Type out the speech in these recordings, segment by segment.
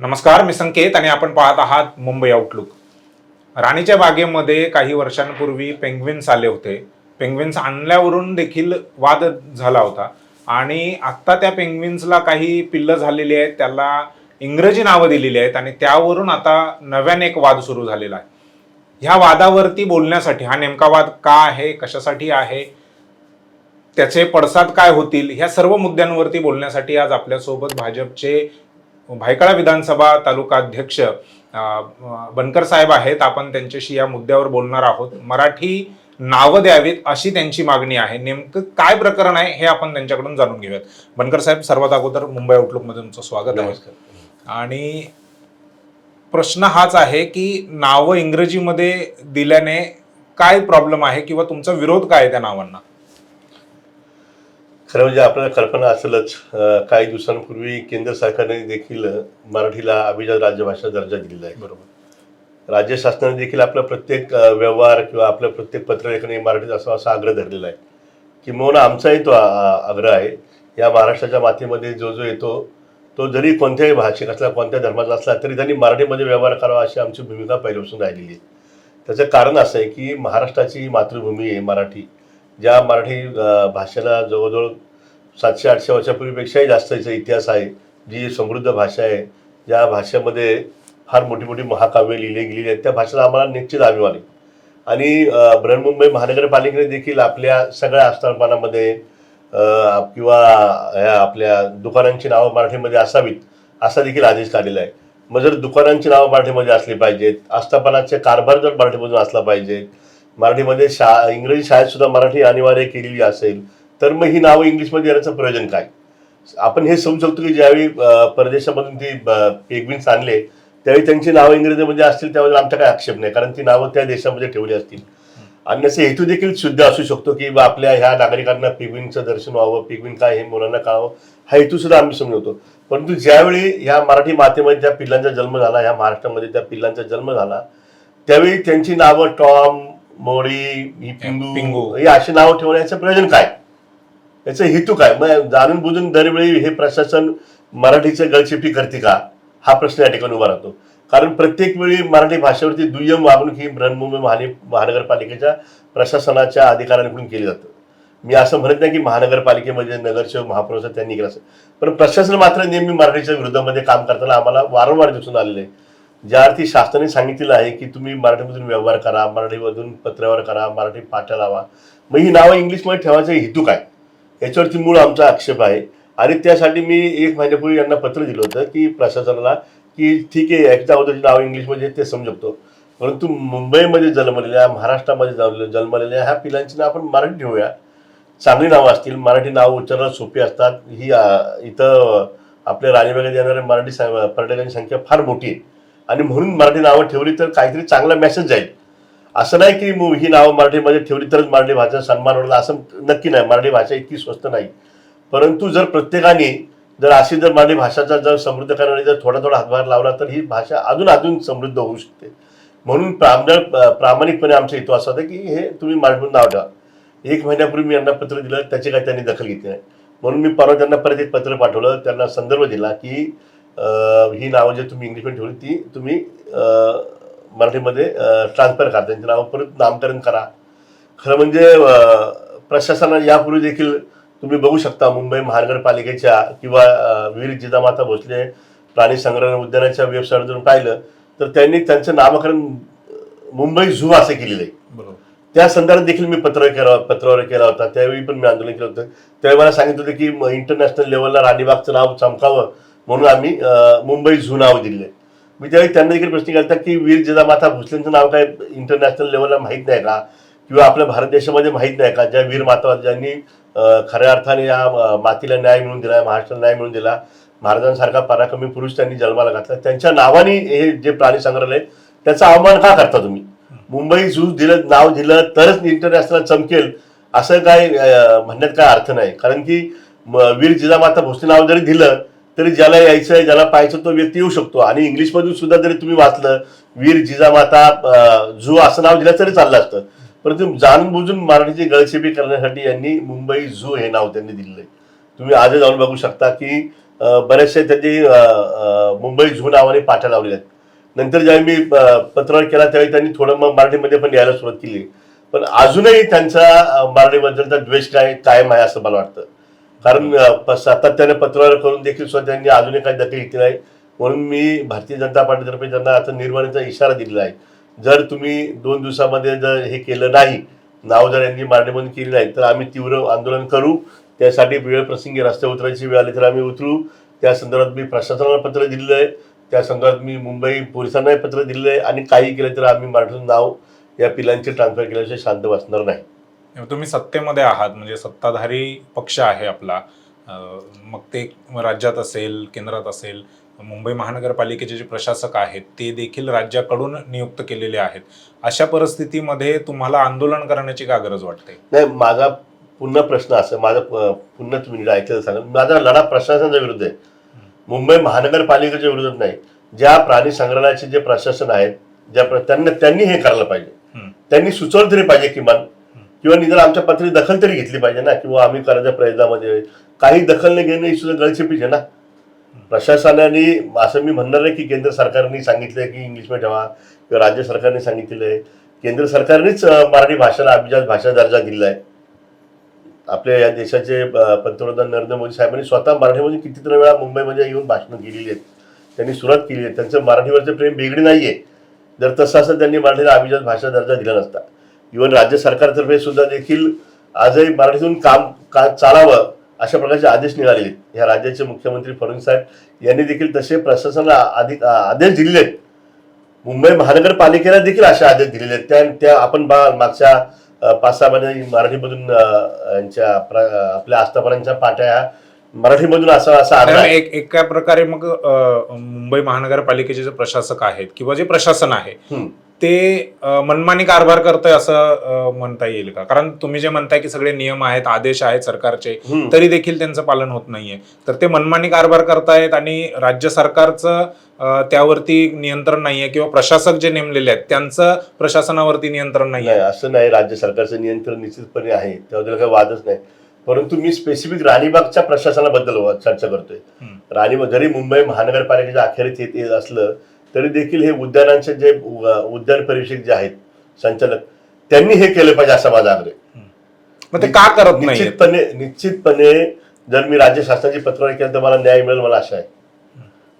नमस्कार मी संकेत आणि आपण पाहत आहात मुंबई आउटलुक राणीच्या बागेमध्ये काही वर्षांपूर्वी पेंग्विन्स आले होते. पेंग्विन्स आणल्यावरून देखील वाद झाला होता. आणि आत्ता त्या पेंग्विन्सला काही पिल्लं झालेली आहेत त्याला इंग्रजी नावं दिलेली आहेत आणि त्यावरून आता नव्याने एक वाद सुरू झालेला आहे. ह्या वादावरती बोलण्यासाठी हा नेमका वाद का आहे कशासाठी आहे त्याचे पडसाद काय होतील ह्या सर्व मुद्द्यांवरती बोलण्यासाठी आज आपल्यासोबत भाजपचे भायखळा विधानसभा तालुका अध्यक्ष बनकर साहेब आहेत. आपण त्यांच्याशी या मुद्द्यावर बोलणार आहोत. मराठी नावं द्यावीत अशी त्यांची मागणी आहे. नेमकं काय प्रकरण आहे हे आपण त्यांच्याकडून जाणून घेऊयात. बनकर साहेब सर्वात अगोदर मुंबई आउटलुकमध्ये तुमचं स्वागत आहे. आणि प्रश्न हाच आहे की नावं इंग्रजीमध्ये दिल्याने काय प्रॉब्लेम आहे किंवा तुमचा विरोध काय त्या नावांना? खरं म्हणजे आपल्याला कल्पना असेलच काही दिवसांपूर्वी केंद्र सरकारने देखील मराठीला अभिजात राजभाषा दर्जा दिलेला आहे. बरोबर. राज्य शासनाने देखील आपला प्रत्येक व्यवहार किंवा आपलं प्रत्येक पत्रलेखन मराठीत असा असा आग्रह धरलेला आहे. किंवा आमचाही तो आग्रह आहे. या महाराष्ट्राच्या मातीमध्ये जो जो येतो तो जरी कोणत्याही भाषिक असला कोणत्या धर्माचा असला तरी त्यांनी मराठीमध्ये व्यवहार करावा अशी आमची भूमिका पहिल्यापासून राहिलेली आहे. त्याचं कारण असं आहे की महाराष्ट्राची मातृभूमी आहे मराठी. ज्या मराठी भाषेला जवळजवळ सातशे आठशे वर्षापूर्वीपेक्षाही जास्त याचा इतिहास आहे जी समृद्ध भाषा आहे ज्या भाषेमध्ये फार मोठी मोठी महाकाव्य लिहिली गेलेली आहेत त्या भाषेला आम्हाला निश्चित अभिमान. आहे आणि बृहन्मुंबई महानगरपालिकेने देखील आपल्या सगळ्या आस्थापनामध्ये किंवा ह्या आपल्या दुकानांची नावं मराठीमध्ये असावीत असा देखील आदेश काढलेला आहे. मग जर दुकानांची नावं मराठीमध्ये असली पाहिजेत आस्थापनाचे कारभार जर मराठीमधून असला पाहिजे मराठीमध्ये शा इंग्रजी शाळेत सुद्धा मराठी अनिवार्य केलेली असेल तर मग ही नावं इंग्लिशमध्ये येण्याचं प्रयोजन काय? आपण हे समजू शकतो की ज्यावेळी परदेशामधून ती पेगविन्स आणले त्यावेळी त्यांची नावं इंग्रजीमध्ये असतील त्यावेळी आमचा काही आक्षेप नाही कारण ती नावं त्या देशामध्ये ठेवली असतील. आणण्याचा हेतू देखील शुद्ध असू शकतो की बा आपल्या ह्या नागरिकांना पिगविनचं दर्शन व्हावं पिगविन काय हे मुलांना कळावं हा हेतू सुद्धा आम्ही समजवतो परंतु ज्यावेळी ह्या मराठी मातेमध्ये त्या पिल्लांचा जन्म झाला ह्या महाराष्ट्रामध्ये त्या पिल्लांचा जन्म झाला त्यावेळी त्यांची नावं टॉम मोरी ही पिंगू. पिंगू. ही अशी नावं ठेवण्याचं प्रयोजन काय? याचा हेतू काय? मग जाणून बुजून दरवेळी हे प्रशासन मराठीचं गळचेपी करते का? हा प्रश्न या ठिकाणी उभा राहतो. कारण प्रत्येक वेळी मराठी भाषेवरती दुय्यम वागणूक ही बृहन्मुंबई महाने महानगरपालिकेच्या प्रशासनाच्या अधिकाऱ्यांकडून केली जातं. मी असं म्हणत नाही की महानगरपालिकेमध्ये नगरसेवक महापौर असतात त्यांनी केलं असं पण प्रशासन मात्र नेहमी मराठीच्या विरोधामध्ये काम करताना आम्हाला वारंवार दिसून आलेलं आहे. ज्या अर्थी शासनाने सांगितलेलं आहे की तुम्ही मराठीमधून व्यवहार करा मराठीमधून पत्रावर करा मराठी पाठ्या लावा. मग ही नावं इंग्लिशमध्ये ठेवायचा हेतू काय? याच्यावरती मूळ आमचा आक्षेप आहे. आणि त्यासाठी मी एक महिन्यापूर्वी यांना पत्र दिलं होतं की प्रशासनाला की ठीक आहे एकदा अगोदरची नाव इंग्लिशमध्ये ते समजू शकतो परंतु मुंबईमध्ये जन्मलेल्या महाराष्ट्रामध्ये जन्मलेल्या ह्या पिलांची नाव आपण मराठी ठेवूया. चांगली नावं असतील मराठी नावं उच्चारणं सोपी असतात. ही इथं आपल्या राणीबागेत येणाऱ्या मराठी पर्यटकांची संख्या फार मोठी आहे. आणि म्हणून मराठी नावं ठेवली तर काहीतरी चांगला मेसेज जाईल. असं नाही की ही नावं मराठीमध्ये ठेवली तरच मराठी भाषा सन्मान वाढला असं नक्की नाही. मराठी भाषा इतकी स्वस्त नाही. परंतु जर प्रत्येकाने जर अशी जर मराठी भाषाचा जर समृद्ध करणारी जर थोडा थोडा हातभार लावला तर ही भाषा अजून अजून समृद्ध होऊ शकते. म्हणून प्रामाणिक प्रामाणिकपणे आमचा हेतू असा होता की हे तुम्ही मराठीतून नाव ठेवा. एक महिन्यापूर्वी मी यांना पत्र दिलं त्याची काही त्यांनी दखल घेतली नाही. म्हणून मी परवा त्यांना परत एक पत्र पाठवलं त्यांना संदर्भ दिला की ही नावं जे तुम्ही इंग्लिशमध्ये ठेवली ती तुम्ही मराठीमध्ये ट्रान्सफर करा. त्यांची नावं परत नामकरण करा. खरं म्हणजे प्रशासनाने यापूर्वी देखील तुम्ही बघू शकता मुंबई महानगरपालिकेच्या किंवा वीर जिजामाता भोसले प्राणी संग्रहालय उद्यानाच्या वेबसाईटवर जर पाहिलं तर त्यांनी त्यांचं नामकरण मुंबई झू असं केलेलं आहे. बरोबर. त्या संदर्भात देखील मी पत्र केला पत्रावर केला होता. त्यावेळी पण मी आंदोलन केलं होतं. त्यावेळी मला सांगितलं होतं की इंटरनॅशनल लेवलला राणीबागचं नाव चमकावं. म्हणून आम्ही मुंबई झू नाव दिले. मी त्यावेळी त्यांना देखील प्रश्न केला की वीर जिजामाता भोसलेंचं नाव काय इंटरनॅशनल लेवलला माहीत नाही का? किंवा आपल्या भारत देशामध्ये माहीत नाही का? ज्या वीर माता ज्यांनी खऱ्या अर्थाने या मातीला न्याय मिळून दिला महाराष्ट्राला न्याय मिळून दिला महाराजांसारखा पराक्रमी पुरुष त्यांनी जन्माला घातला. त्यांच्या नावाने हे जे प्राणी संग्रहालय त्याचा अवमान का करता तुम्ही? मुंबई झू दिलं नाव दिलं तरच इंटरनॅशनल चमकेल असं काय म्हणण्यात काय अर्थ नाही. कारण की म- वीर जिजामाता भोसले नाव जरी दिलं तरी ज्याला यायचं आहे ज्याला पाहायचं तो व्यक्ती येऊ शकतो. आणि इंग्लिशमधून सुद्धा जरी तुम्ही वाचलं वीर जिजामाता अं, झू असं नाव दिलं तरी चाललं असतं. परंतु जाणून बुजून मराठीची गळशेपी करण्यासाठी यांनी मुंबई झू हे नाव त्यांनी दिलेलं आहे. तुम्ही आज जाऊन बघू शकता की बरेचसे बऱ्याचशा त्यांनी मुंबई झू नावाने पाठ्या लावलेल्या आहेत. नंतर ज्यावेळी मी अं, पत्रावर केला त्यावेळी त्यांनी थोडं मग मराठीमध्ये पण लिहायला सुरुवात केली. पण अजूनही त्यांचा मराठीबद्दलचा द्वेष काय कायम आहे असं मला वाटतं. कारण प- सातत्याने पत्रव्यवहार करून देखील सुद्धा त्यांनी अजूनही काही दखल घेतली नाही म्हणून मी भारतीय जनता पार्टीतर्फे त्यांना आता निर्माणाचा इशारा दिलेला आहे. जर तुम्ही दोन दिवसामध्ये जर हे केलं नाही नाव जर यांनी मांडणीबंद केली नाही तर आम्ही तीव्र आंदोलन करू. त्यासाठी वेळ प्रसंगी रस्ते उतरायची वेळ आली तर आम्ही उतरू. त्या संदर्भात मी प्रशासनाला पत्र दिलेलं आहे. त्या संदर्भात मी मुंबई पोलिसांनाही पत्र दिलेलं आहे. आणि काही केलं तर आम्ही मराठीतून नाव या पिलांचे ट्रान्सफर केल्याशिवाय शांत बसणार नाही. तुम्ही सत्तेमध्ये आहात म्हणजे सत्ताधारी पक्ष आहे आपला. मग ते राज्यात असेल केंद्रात असेल मुंबई महानगरपालिकेचे जे प्रशासक आहेत ते देखील राज्याकडून नियुक्त केलेले आहेत. अशा परिस्थितीमध्ये तुम्हाला आंदोलन करण्याची का गरज वाटते? नाही माझा पुन्हा प्रश्न असं माझा पुन्हा तुम्ही ऐकलं सांगा. माझा लढा प्रशासनाच्या विरुद्ध आहे. मुंबई महानगरपालिकेच्या विरोधात नाही. ज्या प्राणी संग्रहालयाचे जे प्रशासन आहेत ज्या त्यांना त्यांनी हे करायला पाहिजे. त्यांनी सुचवलं तरी पाहिजे किमान. किंवा निदान आमच्या पातळी दखल तरी घेतली पाहिजे ना किंवा आम्ही करायच्या प्रयत्नामध्ये काही दखल न घेणं ही सुद्धा गळचेपीच आहे ना. प्रशासनाने असं मी म्हणणार आहे की केंद्र सरकारने सांगितलंय की इंग्लिशमध्ये ठेवा किंवा राज्य सरकारने सांगितलेलं आहे. केंद्र सरकारनेच मराठी भाषेला अभिजात भाषा दर्जा दिलेला आहे आपल्या या देशाचे पंतप्रधान नरेंद्र मोदी साहेबांनी स्वतः मराठीमध्ये कितीतरी वेळा मुंबईमध्ये येऊन भाषणं केलेली आहेत. त्यांनी सुरुवात केली आहे. त्यांचं मराठीवरचं प्रेम वेगळी आहे जर तसं असं त्यांनी मराठीला अभिजात भाषा दर्जा दिला नसता. इव्हन राज्य सरकारतर्फे सुद्धा देखील आजही मराठीतून काम का चालावं अशा प्रकारचे आदेश निघालेले आहेत. ह्या राज्याचे मुख्यमंत्री फडणवीस साहेब यांनी देखील तसे प्रशासनाला आधी आदेश दिलेले आहेत मुंबई महानगरपालिकेला देखील असे आदेश दिलेले आहेत त्या त्या आपण बा मागच्या पाच सहा महिने मराठीमधून यांच्या आपल्या आस्थापनांच्या पाट्या ह्या मराठीमधून असा असा. एक एका प्रकारे मग मुंबई महानगरपालिकेचे जे प्रशासक आहेत किंवा जे प्रशासन आहे. ते मनमानी कारभार करतंय असं म्हणता येईल का? कारण तुम्ही जे म्हणताय की सगळे नियम आहेत आदेश आहेत सरकारचे. तरी देखील त्यांचं पालन होत नाहीये. तर ते मनमानी कारभार करतायत आणि राज्य सरकारचं त्यावरती नियंत्रण नाहीये किंवा प्रशासक जे नेमलेले आहेत त्यांचं प्रशासनावरती नियंत्रण नाही नाहीये असं नाही. राज्य सरकारचं नियंत्रण निश्चितपणे आहे. त्याबद्दल काही वादच नाही. परंतु मी स्पेसिफिक राणीबागच्या प्रशासनाबद्दल चर्चा करतोय. राणीबाग जरी मुंबई महानगरपालिकेच्या अखेरीत येत असलं तरी देखील हे उद्यानांचे जे उद्यान परिषद जे आहेत संचालक त्यांनी हे केलं पाहिजे असा माझा आग्रह. मग ते का करत निश्चितपणे निश्चितपणे जर मी राज्य शासनाची पत्रव्यवहार केलं तर मला न्याय मिळेल मला आशा आहे.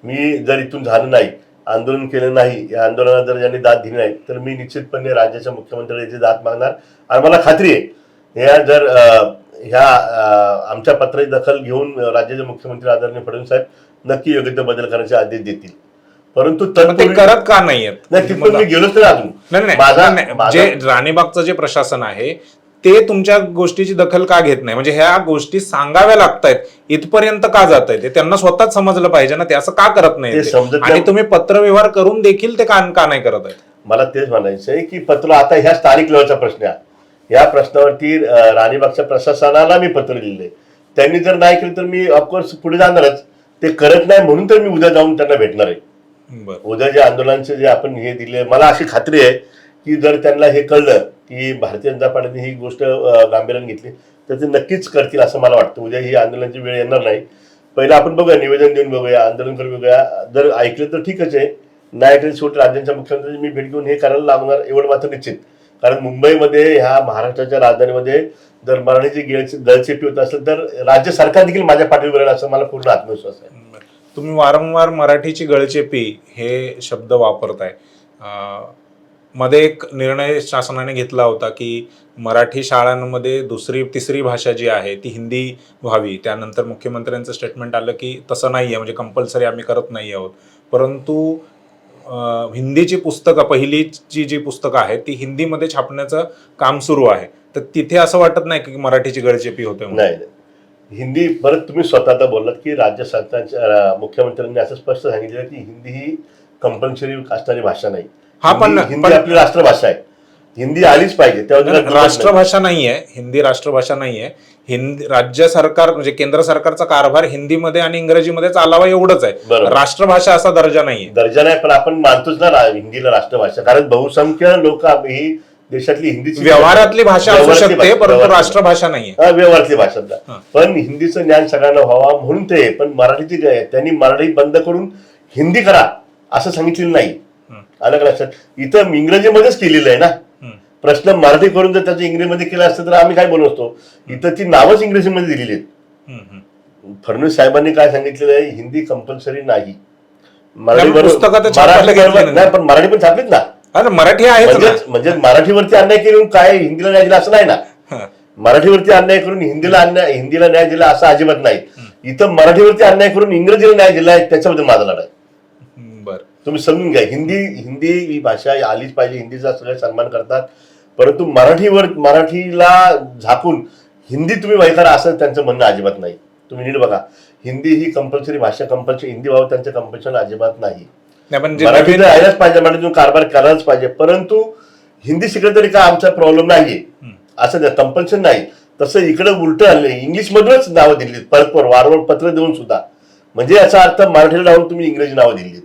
मी जर इथून झालं नाही आंदोलन केलं नाही या आंदोलनात जर यांनी दाद दिली नाही तर मी निश्चितपणे राज्याच्या मुख्यमंत्र्याला याची दाद मागणार. आणि मला खात्री आहे ह्या जर ह्या आमच्या पत्राची दखल घेऊन राज्याचे मुख्यमंत्री आदरणीय फडणवीस साहेब नक्की योग्य ते बदल करण्याचे आदेश देतील. परंतु ते करत का नाहीयेत? नाही गेलोच नाही माझा जे राणीबागचं जे प्रशासन आहे ते तुमच्या गोष्टीची दखल का घेत नाही? म्हणजे ह्या गोष्टी सांगाव्या लागतायत इथपर्यंत का जात आहे ते त्यांना स्वतःच समजलं पाहिजे ना ते असं का करत नाही आणि. तुम्ही पत्रव्यवहार करून देखील ते का का नाही करत आहेत? मला तेच म्हणायचं आहे की पत्र आता ह्या स्थानिक लेवलचा प्रश्न आहे या प्रश्नावरती राणीबागच्या प्रशासनाला मी पत्र लिहिले त्यांनी जर नाही केलं तर मी ऑफकोर्स पुढे जाणारच. ते करत नाही म्हणून तर मी उद्या जाऊन त्यांना भेटणार आहे. उद्या जे आंदोलनाचे जे आपण हे दिले मला अशी खात्री आहे की जर त्यांना हे कळलं की भारतीय जनता पार्टीने ही गोष्ट गांभीर्याने घेतली तर ते नक्कीच करतील असं मला वाटतं. उद्या ही आंदोलनाची वेळ येणार नाही. पहिलं आपण बघूया निवेदन देऊन बघूया आंदोलन करून बघूया. जर ऐकलं तर ठीकच आहे. नाही ऐकलं शेवट राज्यांच्या मुख्यमंत्र्यांची मी भेट घेऊन हे करायला लागणार एवढं मात्र निश्चित. कारण मुंबईमध्ये ह्या महाराष्ट्राच्या राजधानीमध्ये जर मराठीची गिळची गळचेपी होत असेल तर राज्य सरकार देखील माझ्या पाठीवर असं मला पूर्ण आत्मविश्वास आहे. तुम्ही वारंवार मराठीची गळचेपी हे शब्द वापरताय. मध्ये एक निर्णय शासनाने घेतला होता की मराठी शाळांमध्ये दुसरी तिसरी भाषा जी आहे ती हिंदी व्हावी. त्यानंतर मुख्यमंत्र्यांचं स्टेटमेंट आलं की तसं नाही आहे म्हणजे कंपल्सरी आम्ही करत नाही आहोत. परंतु हिंदीची पुस्तकं पहिलीची जी पुस्तकं आहेत ती हिंदीमध्ये छापण्याचं काम सुरू आहे. तर तिथे असं वाटत नाही की मराठीची गळचेपी होते नाही. हिंदी परत तुम्ही स्वतः आता बोललात की राज्य सरकारच्या मुख्यमंत्र्यांनी असं स्पष्ट सांगितलं की हिंदी ही कंपल्सरी असणारी भाषा नाही. हा, पण- हिंदी- आपली राष्ट्रभाषा आहे. हिंदी आलीच पाहिजे नाही, नाही. राष्ट्रभाषा नाहीये हिंदी राष्ट्रभाषा नाहीये. हिंदी राज्य सरकार म्हणजे केंद्र सरकारचा कारभार हिंदीमध्ये आणि इंग्रजीमध्ये चालावा एवढंच आहे. राष्ट्रभाषा असा दर्जा नाहीये. दर्जा नाही पण आपण मानतोच ना हिंदीला राष्ट्रभाषा. कारण बहुसंख्य लोक ही देशातली हिंदीची व्यवहारातली भाषा असू शकते परंतु राष्ट्रभाषा नाहीये हा, व्यवहारातली भाषा. पण हिंदीचं ज्ञान सगळ्यांना व्हावा म्हणून ते पण मराठीची त्यांनी मराठी बंद करून हिंदी करा असं सांगितलेलं नाही. अलग लक्षात इथं इंग्रजीमध्येच केलेलं आहे ना. प्रश्न मराठी करून जर त्याचं इंग्रजीमध्ये केलं असतं तर आम्ही काय बनवतो असतो इथं ती नावच इंग्रजीमध्ये दिलेली आहेत. फडणवीस साहेबांनी काय सांगितलेलं आहे हिंदी कंपल्सरी नाही मराठी नाही, नाही. नाही पण मराठी पण छापलीत ना अरे मराठी आहेच ना. म्हणजे म्हणजे मराठीवरती अन्याय केलं काय हिंदीला न्याय दिला असं नाही ना. मराठीवरती अन्याय करून हिंदीला अन्याय हिंदीला न्याय दिला असं अजिबात नाही. इथं मराठीवरती अन्याय करून इंग्रजीला न्याय दिला आहे त्याच्याबद्दल माझा लढा आहे. बर. तुम्ही समजून घ्या. हिंदी हिंदी ही भाषा आलीच पाहिजे. हिंदीचा सगळे सन्मान करतात. परंतु मराठीवर मराठीला झाकून हिंदी तुम्ही वैकारा असं त्यांचं म्हणणं अजिबात नाही. तुम्ही नीट बघा. हिंदी ही कंपल्सरी भाषा कंपल्सरी हिंदी व्हावं त्यांचं कंपल्शन अजिबात नाही. नाही पण जे मराठी नवीन तर यायलाच पाहिजे मराठीतून कारभार करायलाच पाहिजे. परंतु हिंदी शिकलं तरी काय आमचा प्रॉब्लेम नाहीये. असं कंपल्शन नाही. तसं इकडे उलट आले इंग्लिश मधूनच नावं दिली परत पर वारंवार पत्र देऊन सुद्धा. म्हणजे याचा अर्थ मराठीला लावून तुम्ही इंग्रजी नावं दिली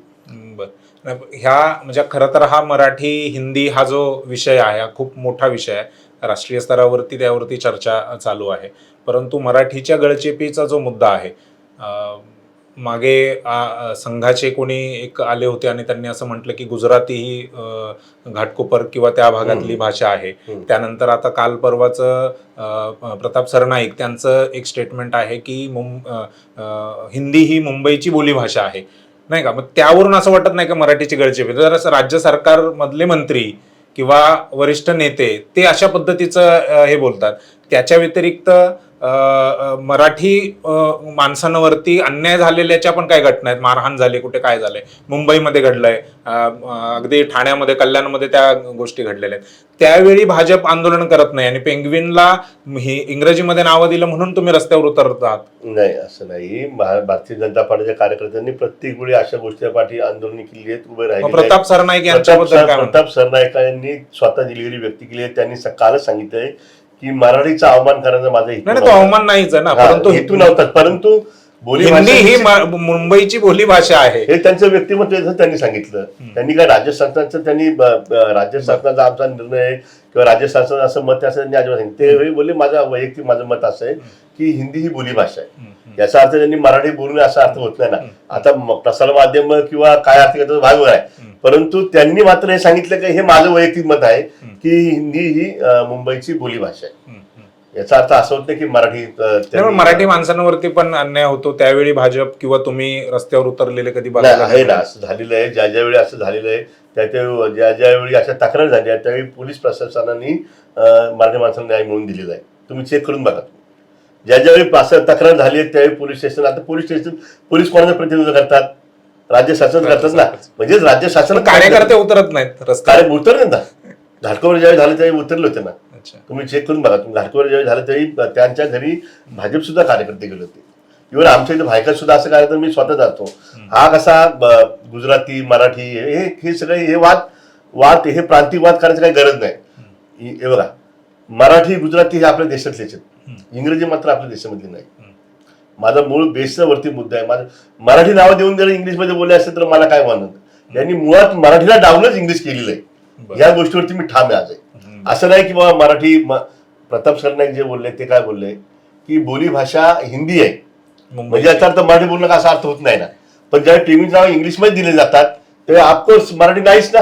बर. नाही, ह्या म्हणजे खरं तर हा मराठी हिंदी हा जो विषय आहे हा खूप मोठा विषय आहे. राष्ट्रीय स्तरावरती त्यावरती चर्चा चालू आहे. परंतु मराठीच्या गळचेपीचा जो मुद्दा आहे अं, मागे संघाचे कोणी एक आले होते आणि त्यांनी असं म्हटलं की गुजराती ही घाटकोपर किंवा त्या भागातली भाषा आहे. त्यानंतर आता काल परवाचं प्रताप सरनाईक त्यांचं एक स्टेटमेंट आहे की हिंदी ही मुंबईची बोलीभाषा आहे. नाही का? मग त्यावरून असं वाटत नाही का मराठीची गळचेपी? जर असं राज्य सरकारमधले मंत्री किंवा वरिष्ठ नेते ते अशा पद्धतीचं हे बोलतात. त्याच्या व्यतिरिक्त मराठी माणसांवरती अन्याय झालेल्याच्या पण काय घटना आहेत. मारहाण झाली कुठे काय झालंय. मुंबईमध्ये घडलंय. अगदी ठाण्यामध्ये कल्याणमध्ये त्या गोष्टी घडलेल्या आहेत. त्यावेळी भाजप आंदोलन करत नाही आणि पेंग्विनला इंग्रजीमध्ये नावं दिलं म्हणून तुम्ही रस्त्यावर उतरतात. नाही असं नाही. भारतीय जनता पार्टीच्या कार्यकर्त्यांनी प्रत्येक वेळी अशा गोष्टी पाठी आंदोलन केली आहेत उभे राहिले प्रताप सरनाईक यांच्याबद्दल? प्रताप सरनाईकांनी स्वतः दिलेली व्यक्ती केली आहे. त्यांनी कालच सांगितलंय की मराठीचा अवमान करायचा माझा नाही तो. अवमान नाहीच आहे ना हा, परंतु हेतू नव्हता परंतु बोली हिंदी ही भाषा- म- मुंबईची बोली भाषा आहे. हे त्यांचं व्यक्तिमत्व आहे, असं त्यांनी सांगितलं. त्यांनी काय राज्य शासनाचं त्यांनी ब- ब- राज्य शासनाचा आमचा निर्णय किंवा राज्य शासन असं मत आहे असं त्यांनी अजिबात सांगितलं. ते वेळी बोलले माझा वैयक्तिक माझं मत असं आहे की हिंदी ही बोली भाषा आहे. याचा अर्थ त्यांनी मराठी बोलणे असा अर्थ होत नाही ना. आता म- प्रसार माध्यम किंवा काय अर्थ घेतो भाग वेगळा आहे. परंतु त्यांनी मात्र हे सांगितलं की हे माझं वैयक्तिक मत आहे की हिंदी ही मुंबईची बोली भाषा आहे. याचा अर्थ असं होत नाही की मराठी मराठी माणसांवरती पण अन्याय होतो. त्यावेळी भाजप किंवा तुम्ही रस्त्यावर उतरलेले कधी आहे ना असं झालेलं आहे. ज्या ज्या वेळी असं झालेलं आहे त्या त्या ज्या ज्या वेळी अशा तक्रार झाल्या त्यावेळी पोलीस प्रशासनाने मराठी माणसाला न्याय मिळवून दिलेला आहे. तुम्ही चेक करून बघा. ज्या ज्यावेळी तक्रार झाली आहे त्यावेळी पोलीस स्टेशन आता पोलीस स्टेशन पोलीस कोणाचं प्रतिनिधित्व करतात? राज्य शासन करतात ना. म्हणजे राज्य शासन कार्यकर्ते उतरत नाहीत कार्य उतरले ना. घाटकोवर ज्यावेळी झालं त्यावेळी उतरले होते ना. तुम्ही चेक करून बघा. तुम्ही घाटकोवर ज्यावेळी झालं त्यावेळी त्यांच्या घरी भाजप सुद्धा कार्यकर्ते गेले होते. इव्हन आमच्या इथे भायकात सुद्धा असं कार्यक्रम मी स्वतः जातो. हा कसा गुजराती मराठी हे हे सगळे हे वाद वाद हे प्रांतिक वाद करायची काही गरज नाही. हे हे बघा. मराठी गुजराती हे आपल्या देशातलेच आहेत. इंग्रजी मात्र आपल्या देशामधली नाही. माझा मूळ बेसचा वरती मुद्दा आहे. माझं मराठी नावं देऊन जर इंग्लिशमध्ये बोलले असते तर मला काय म्हणत यांनी मुळात मराठीला डावलंच इंग्लिश केलेलं आहे. या गोष्टीवरती मी ठाम आहे आज. असं नाही की बाबा मराठी प्रताप सरनाईक जे बोलले ते काय बोलले? की बोली भाषा हिंदी आहे. म्हणजे याचा अर्थ मराठी बोलणं का असा अर्थ होत नाही ना. पण ज्या टीव्ही नाव इंग्लिशमध्ये दिले जातात ते ऑफकोर्स मराठी नाहीच ना.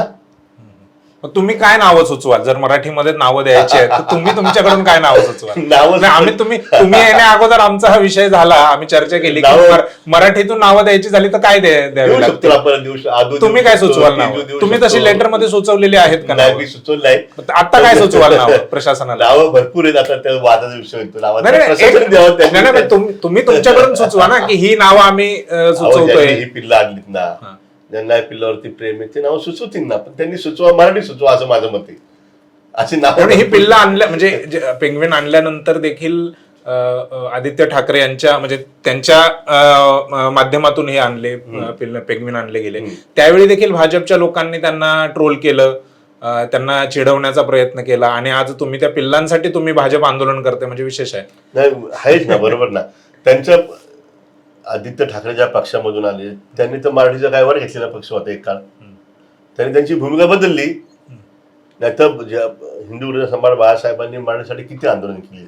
मग तुम्ही काय नावं सुचवाल? जर मराठीमध्ये नावं द्यायची आहेत तर तुम्ही तुमच्याकडून काय नावं सुचवाल? नावं आम्ही तुम्ही तुम्ही येण्या अगोदर आमचा हा विषय झाला आम्ही चर्चा केली की नावं- मराठीतून नावं द्यायची झाली तर काय द्या- द्यावी देऊ शकतो लागतील आपण देऊ शकतो. आदू तुम्ही देऊ काय शकतो, सुचवाल नावं? देऊ तुम्ही तशी शकतो. लेटरमध्ये सुचवलेली आहेत का नाही नावं? मी सुचवलं नाही. आता काय सुचवाल नावं प्रशासनाला? नावं भरपूर आहेत आता त्या वादाचा विषय होतो नावाचं नाही, नाही, प्रशासन एक- द्यावं. नाही, नाही, तुम- तुम्ही तुमच्याकडून सुचवा ना की ही नावं आम्ही अं, अहो, ज्यांनी सुचवतोय. ही पिल्लं आणलीत ना. ज्यांना या पिल्लावरती प्रेम आहे. ते नाव सुचवतील ना पण त्यांनी सुचवा मराठी सुचवा असं माझं मत आहे. अशी नाव पण ही पिल्लं आणल्या म्हणजे पेंग्विन आणल्यानंतर देखील आदित्य ठाकरे यांच्या म्हणजे त्यांच्या माध्यमातून हे आणले पेंग्विन आणले गेले. त्यावेळी देखील भाजपच्या लोकांनी त्यांना ट्रोल केलं त्यांना चिडवण्याचा प्रयत्न केला आणि आज तुम्ही त्या पिल्लांसाठी तुम्ही भाजप आंदोलन करते म्हणजे विशेष आहे. नाही आहेच ना बरोबर ना. त्यांचं आदित्य ठाकरे ज्या पक्षामधून आले त्यांनी तर मराठीचा काय वर घेतलेला पक्ष होता एक काळ. त्यांनी त्यांची भूमिका बदलली. नाही तर ज्या हिंदू हृदय सम्राट बाळासाहेबांनी मांडण्यासाठी किती आंदोलन केली.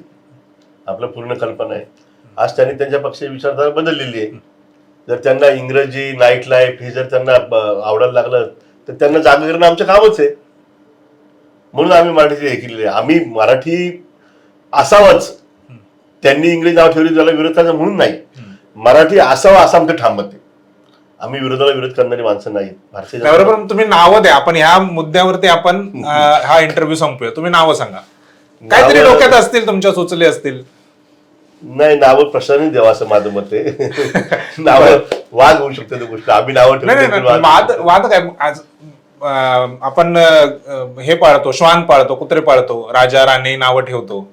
आपलं पूर्ण कल्पना आहे. आज त्यांनी त्यांच्या पक्षाची विचारधारा बदललेली आहे. जर त्यांना इंग्रजी नाईट लाईफ हे जर त्यांना आवडायला लागलं तर त्यांना जागा करणं आमचं कामच आहे. म्हणून आम्ही मराठीचे हे केलेले आहे. आम्ही मराठी असावंच. त्यांनी इंग्रजी नाव ठेवली त्याला विरोध म्हणून नाही. मराठी असावं असं आमचं ठाम मत आहे. आम्ही विरोधाला विरोध करणारी माणसं नाही. भारतीय जनता- त्याबरोबर तुम्ही नावं द्या. आपण ह्या मुद्द्यावरती आपण अं, हा इंटरव्ह्यू संपूया. तुम्ही नावं सांगा. काहीतरी नावं- डोक्यात असतील तुमच्या सुचले असतील. नाही नावं प्रश्नाने द्यावा असं माझं मत आहे. नावं वाद होऊ शकते ती गोष्ट आम्ही नावं नाही नाही, ठेवली नाही. वाद वाद काय? आज अं, आपण अं, हे पाळतो श्वान पाळतो कुत्रे पाळतो राजा राणी नावं ठेवतो.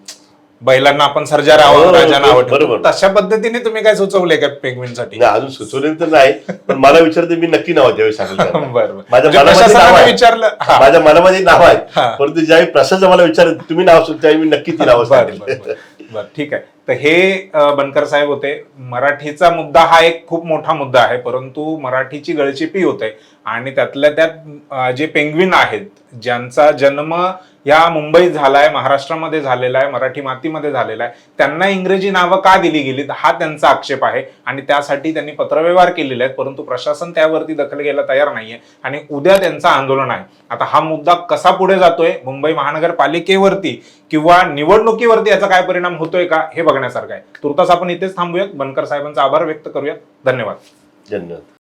बैलांना आपण सर्जा राव हो, राजा नावं बरोबर. ठेवतो तशा पद्धतीने तुम्ही काय सुचवलंय का पेंग्विनसाठी नाही अजून सुचवले तर नाही पण मला विचारते मी नक्की नाव त्यावेळी त्यांना. बरं बरं. माझ्या म्हणजे मनामध्ये नाव आहे विचारलं हा. माझ्या मनामध्ये नाव आहे हा. परंतु ज्यावेळी प्रशासन मला विचार तुम्ही नाव सुचते मी नक्की ती नावं बरं, बरं, सांगेल बरं. बरं ठीक आहे तर हे बनकर साहेब होते. मराठीचा मुद्दा हा एक खूप मोठा मुद्दा आहे परंतु मराठीची गळचिपी होते. आणि त्यातल्या त्यात जे पेंग्विन आहेत ज्यांचा जन्म या मुंबईत झालाय महाराष्ट्रामध्ये झालेला आहे मराठी मातीमध्ये झालेला आहे त्यांना इंग्रजी नावं का दिली गेली हा त्यांचा आक्षेप आहे. आणि त्यासाठी त्यांनी पत्रव्यवहार केलेले आहेत परंतु प्रशासन त्यावरती दखल घ्यायला तयार नाहीये. आणि उद्या त्यांचं आंदोलन आहे. आता हा मुद्दा कसा पुढे जातोय मुंबई महानगरपालिकेवरती किंवा निवडणुकीवरती याचा काय परिणाम होतोय का हे बघण्यासारखं आहे. तुर्तास आपण इथेच थांबूयात. बनकर साहेबांचा आभार व्यक्त करूयात. धन्यवाद. धन्यवाद.